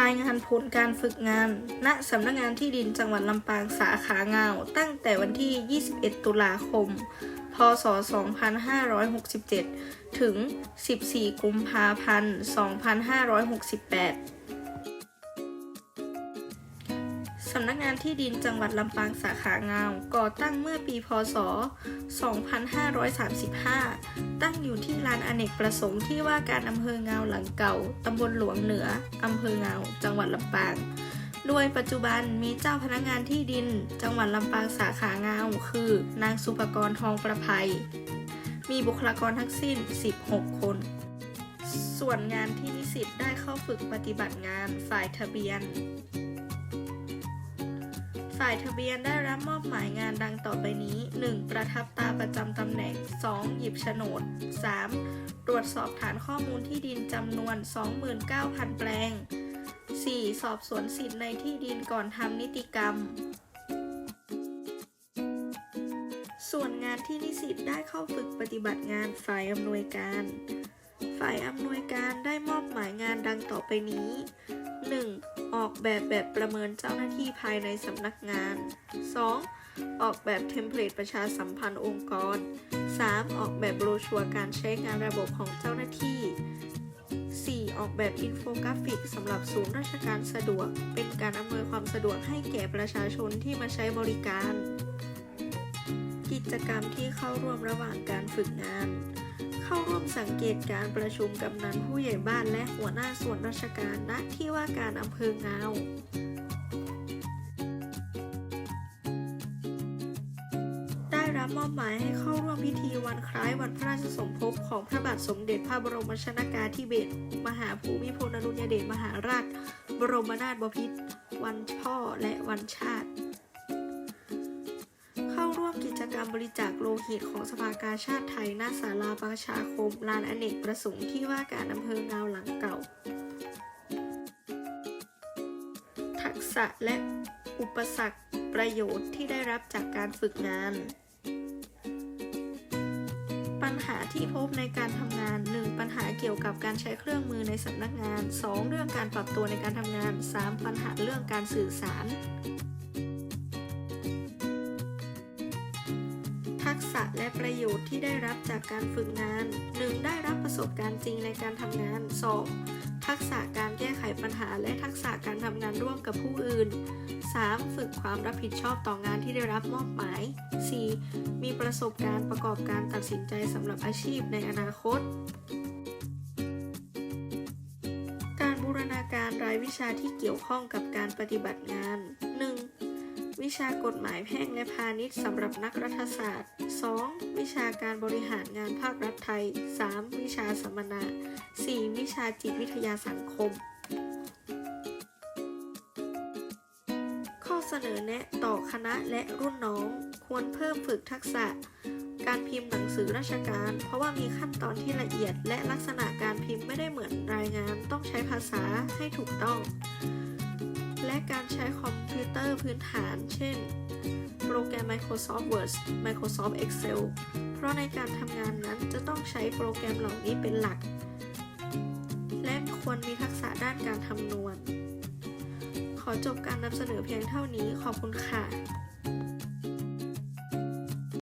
รายงานผลการฝึกงาน ณสำนักงานที่ดินจังหวัดลำปางสาขาเงาตั้งแต่วันที่ 21 ตุลาคม พศ 2567 ถึง 14 กุมภาพันธ์ 2568 สำนักงานที่ดินจังหวัดลำปางสาขางาว ก่อตั้งเมื่อปีพศ 2535 ตั้งอยู่ที่ลานอเนกประสงค์ที่ว่าการอำเภองาวหลังเก่า ตำบลหลวงเหนือ อำเภองาว จังหวัดลำปาง โดยปัจจุบันมีเจ้าพนักงานที่ดิน จังหวัดลำปางสาขางาว คือ นางสุภกรทองประภัย มีบุคลากรทั้งสิ้น 16 คนส่วนงานที่นิสิตได้เข้าฝึกปฏิบัติงานฝ่ายทะเบียน ฝ่ายทะเบียนได้รับมอบหมายงานดังต่อไปนี้ 1. ประทับตาประจำตำแหน่ง 2. หยิบโฉนด 3. ตรวจสอบฐานข้อมูลที่ดินจำนวน 29,000 แปลง 4. สอบสวนสิทธิ์ในที่ดินก่อนทำนิติกรรม ส่วนงานที่นิสิตได้เข้าฝึกปฏิบัติงานฝ่ายอำนวยการ ฝ่ายอำนวยการได้มอบหมายงานดังต่อไปนี้ 1. ออกแบบแบบประเมินเจ้าหน้าที่ภายในสำนักงาน 2. ออกแบบเทมเพลตประชาสัมพันธ์องค์กร 3. ออกแบบโบรชัวร์การใช้งานระบบของเจ้าหน้าที่ 4. ออกแบบอินโฟกราฟิกสำหรับศูนย์ราชการสะดวก เป็นการอำนวยความสะดวกให้แก่ประชาชนที่มาใช้บริการ กิจกรรมที่เข้าร่วมระหว่างการฝึกงาน เข้าร่วมสังเกตการประชุมกำนันผู้ใหญ่บ้านและหัวหน้าส่วนราชการณที่ว่าการอำเภอเงาได้รับมอบหมายให้เข้าร่วมพิธีวันคล้ายวันพระราชสมภพของพระบาทสมเด็จพระบรมชนากาธิเบศรมหาภูมิพลอดุลยเดชมหาราช บรมนาถบพิตรวันพ่อและวันชาติาร่วมกิจกรรมบริจาคโลหิตของสภากาชาติไทยหน้าศาลาประชาคมลานอเนกประสงค์ที่ว่าการอำเภองาวหลังเก่า ทักษะและอุปสรรคประโยชน์ที่ได้รับจากการฝึกงาน ปัญหาที่พบในการทำงาน 1. ปัญหาเกี่ยวกับการใช้เครื่องมือในสำนักงาน 2. เรื่องการปรับตัวในการทำงาน 3. ปัญหาเรื่องการสื่อสาระและประโยชน์ที่ได้รับจากการฝึกงาน 1. ได้รับประสบการณ์จริงในการทำงาน 2. ทักษะการแก้ไขปัญหาและทักษะการทำงานร่วมกับผู้อื่น 3. ฝึกความรับผิดชอบต่องานที่ได้รับมอบหมาย 4. มีประสบการณ์ประกอบการตัดสินใจสำหรับอาชีพในอนาคต การบูรณาการรายวิชาที่เกี่ยวข้องกับการปฏิบัติงาน 1. วิชากฎหมายแพ่งและพาณิชย์สำหรับนักรัฐศาสตร์ 2. วิชาการบริหารงานภาครัฐไทย 3. วิชาสัมมนา 4. วิชาจิตวิทยาสังคม ข้อเสนอแนะต่อคณะและรุ่นน้อง ควรเพิ่มฝึกทักษะ การพิมพ์หนังสือราชการ เพราะว่ามีขั้นตอนที่ละเอียด และลักษณะการพิมพ์ไม่ได้เหมือนรายงาน ต้องใช้ภาษาให้ถูกต้อง และการใช้คอมพิวเตอร์พื้นฐาน เช่น โปรแกรม Microsoft Word Microsoft Excel เพราะในการทำงานนั้นจะต้องใช้โปรแกรมเหล่านี้เป็นหลัก และควรมีทักษะด้านการคำนวณ ขอจบการนำเสนอเพียงเท่านี้ ขอบคุณค่ะ